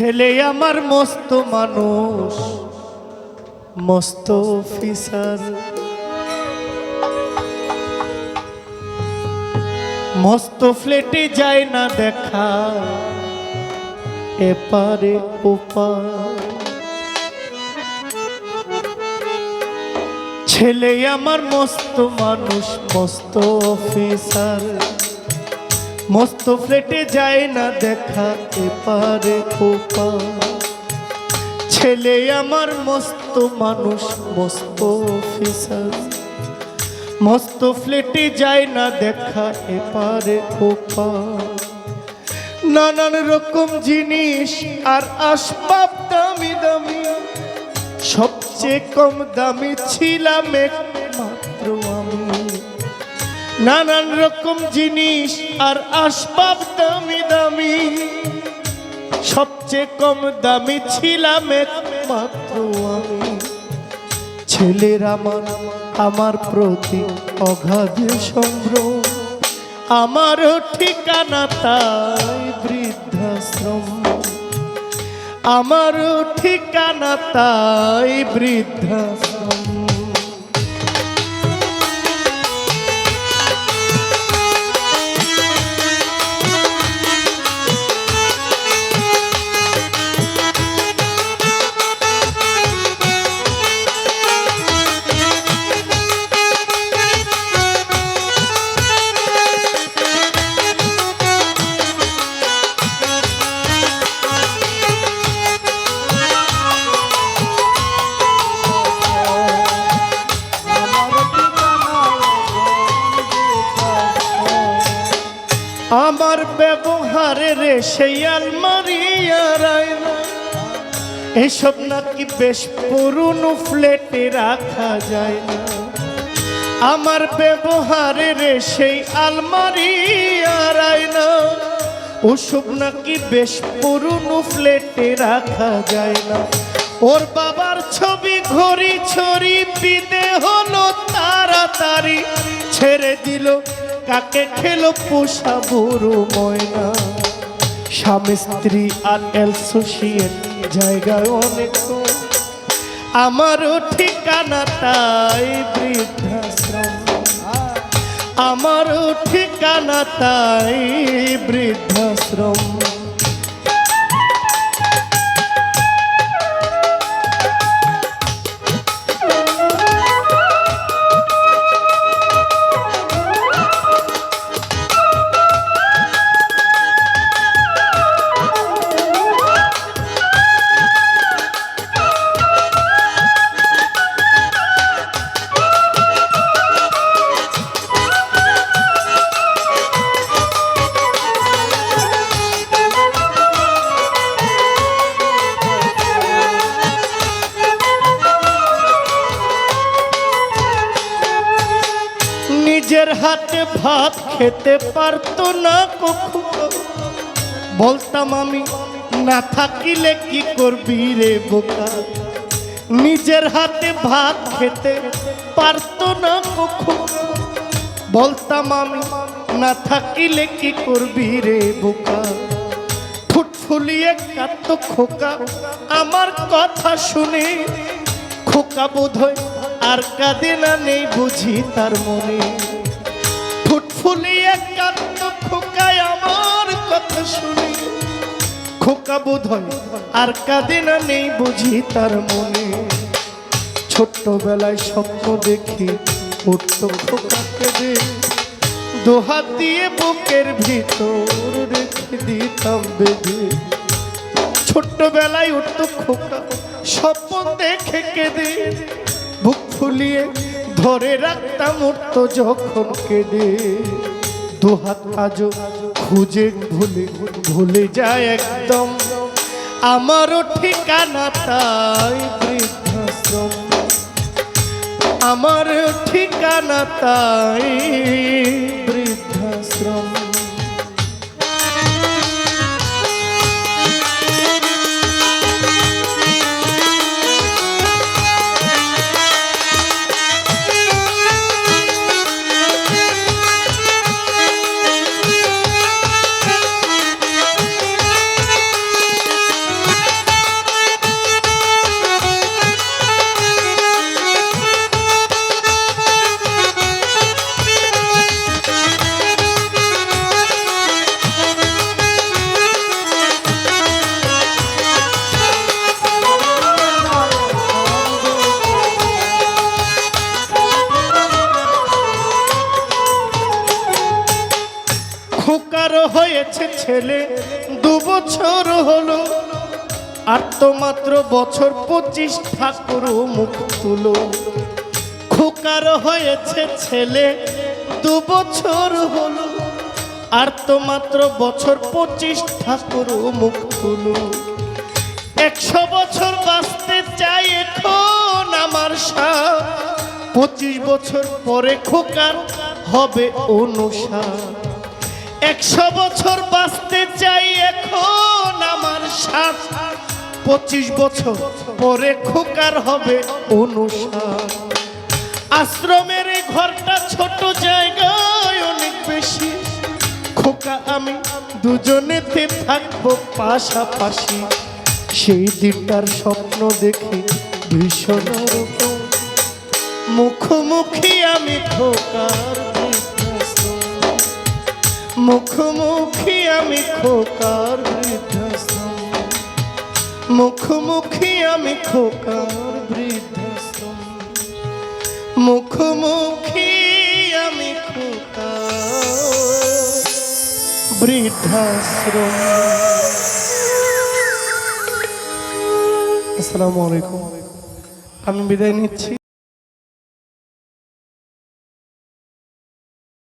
ছেলে আমার মস্ত মানুষ, মস্ত অফিসার। মস্ত ফ্লেটে যায় না দেখা, এপারে ছেলে আমার মস্ত মানুষ, মস্ত অফিসার। মস্ত ফ্লেটে যায় না দেখা এপারে ওপার ছেলে আমার মস্ত মানুষ, মস্ত অফিসার। মস্ত ফ্লেটে যায় না দেখা এপারে ওপার নানান রকম জিনিস আর আসবাব দামি দামি। সবচেয়ে কম দামি ছিলাম নানান রকম জিনিস আর আসবাব দামি দামি। সবচেয়ে কম দামি ছিলাম একমাত্র আমি। ছেলের আমার আমার প্রতি অগাধ সম্ভ্রম। আমার ঠিকানা তাই বৃদ্ধাশ্রম। আমার ঠিকানা তাই বৃদ্ধাশ্রম। আমার ব্যবহারে রে সেই আলমারি আর আয়না। এসব নাকি বেশ পুরনো ফ্লেটে রাখা যায় না। আমার ব্যবহারে রে সেই আলমারি আর আয়না। ওসব নাকি বেশ পুরনো ফ্লেটে রাখা যায় না। ওর বাবার ছবি ঘড়ি ছড়ি বিদে হলো তাড়াতাড়ি। ছেড়ে দিল কাকে খেল পোষা বুড়ো ময়না? স্বামী, স্ত্রী আর অ্যাসোসিয়েট জায়গায় অনেক। আমারও ঠিকানা তাই বৃদ্ধাশ্রম। আমারও ঠিকানা তাই বৃদ্ধাশ্রম। হাতে ভাত খেতে পারতো না কখনো। বলতাম আমি, না থাকিলে কি করবি রে বোকা? নিজের হাতে ভাত খেতে পারতো না কখনো। বলতাম আমি, না থাকিলে কি করবি রে বোকা? ফুলিয়ে কাঁদতো খোকা। আমার কথা শুনে খোকা বোধহয় আর কাঁদে না নেই বুঝি তার মনে। ফুটফুলিয়ে কাঁদতো খোকায় আমার কথা শুনে। খোকা বোধহয় আর কাঁদে না নেই বুঝি তার মনে। ছোট্টবেলায় স্বপ্ন দেখি উঠতো খোকাকে দে দোহাত দিয়ে বুকের ভিতর রেখে দিতাম বেঁধে। ছোট্টবেলায় উঠতো খোকা স্বপ্ন দেখে কেঁদে। বুক ফুলিয়ে ধরে রাখতাম উঠতো যখন কেঁদে। দুহাত আজও খুঁজে ভুলে ভুলে যায় একদম। আমারও ঠিকানা তাই বৃদ্ধাশ্রম। আমার ঠিকানা তাই বৃদ্ধাশ্রম। হয়েছে ছেলে, দু বছর হলো। আর তো মাত্র বছর পঁচিশ ঠাকুর মুখ তুলো। খোকার হয়েছে ছেলে, দু বছর হলো। আর তো মাত্র বছর পঁচিশ ঠাকুর মুখ তুলো। একশো বছর বাঁচতে চাই এখন আমার সাথ পঁচিশ বছর পরে খোকার হবে অনুসার। একশো বছর বাঁচতে চাই এখন আমার সাথ। পঁচিশ বছর পরে খোকার হবে অনুসার। আশ্রমের এই ঘরটা ছোট জায়গায় অনেক বেশি। খোকা, আমি দুজনেতে থাকব পাশাপাশি। সেই দিনটার স্বপ্ন দেখে ভীষণ মুখোমুখি আমি খোকার। মুখোমুখি আমি খোকার বৃদ্ধাশ্রম। মুখোমুখি আমি খোকার বৃদ্ধাশ্রম। মুখোমুখি আমি খোকার বৃদ্ধাশ্রম। আসসালামু আলাইকুম। আমি বিদায় নিচ্ছি।